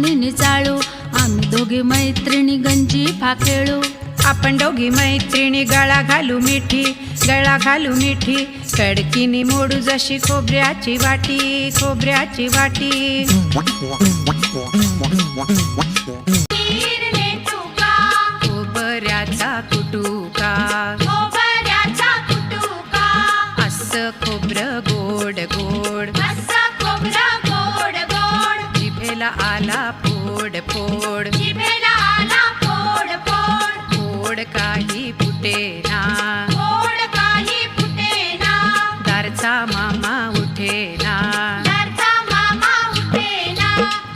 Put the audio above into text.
आठवणीने चाळू आम्ही दोघी मैत्रिणी गंजी फाखेळू. आपण दोघी मैत्रिणी गळा घालू मिठी गळा घालू मिठी. कडकीनी मोडू जशी खोबऱ्याची वाटी खोबऱ्याची वाटी. खोबऱ्याचा कुटुका आला पोड पोड